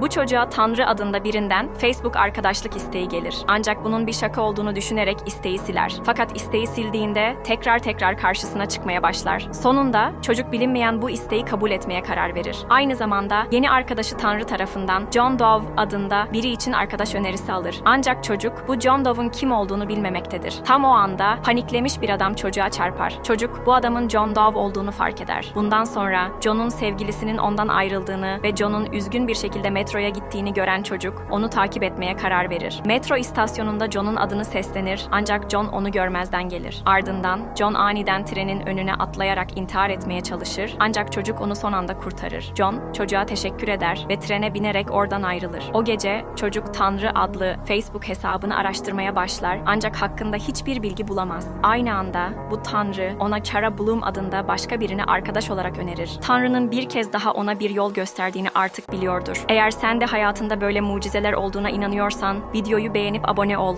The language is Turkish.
Bu çocuğa Tanrı adında birinden Facebook arkadaşlık isteği gelir. Ancak bunun bir şaka olduğunu düşünerek isteği siler. Fakat isteği sildiğinde tekrar tekrar karşısına çıkmaya başlar. Sonunda çocuk bilinmeyen bu isteği kabul etmeye karar verir. Aynı zamanda yeni arkadaşı Tanrı tarafından John Doe adında biri için arkadaş önerisi alır. Ancak çocuk bu John Doe'un kim olduğunu bilmemektedir. Tam o anda paniklemiş bir adam çocuğa çarpar. Çocuk bu adamın John Doe olduğunu fark eder. Bundan sonra John'un sevgilisinin ondan ayrıldığını ve John'un üzgün bir şekilde metroya gittiğini gören çocuk onu takip etmeye karar verir. Metro istasyonunda John'un adını seslenir ancak John onu görmezden gelir. Ardından John aniden trenin önüne atlayarak intihar etmeye çalışır ancak çocuk onu son anda kurtarır. John çocuğa teşekkür eder ve trene binerek oradan ayrılır. O gece çocuk Tanrı adlı Facebook hesabını araştırmaya başlar ancak hakkında hiçbir bilgi bulamaz. Aynı anda bu Tanrı ona Kara Bloom adında başka birini arkadaş olarak önerir. Tanrı'nın bir kez daha ona bir yol gösterdiğini artık biliyordur. Sen de hayatında böyle mucizeler olduğuna inanıyorsan videoyu beğenip abone ol.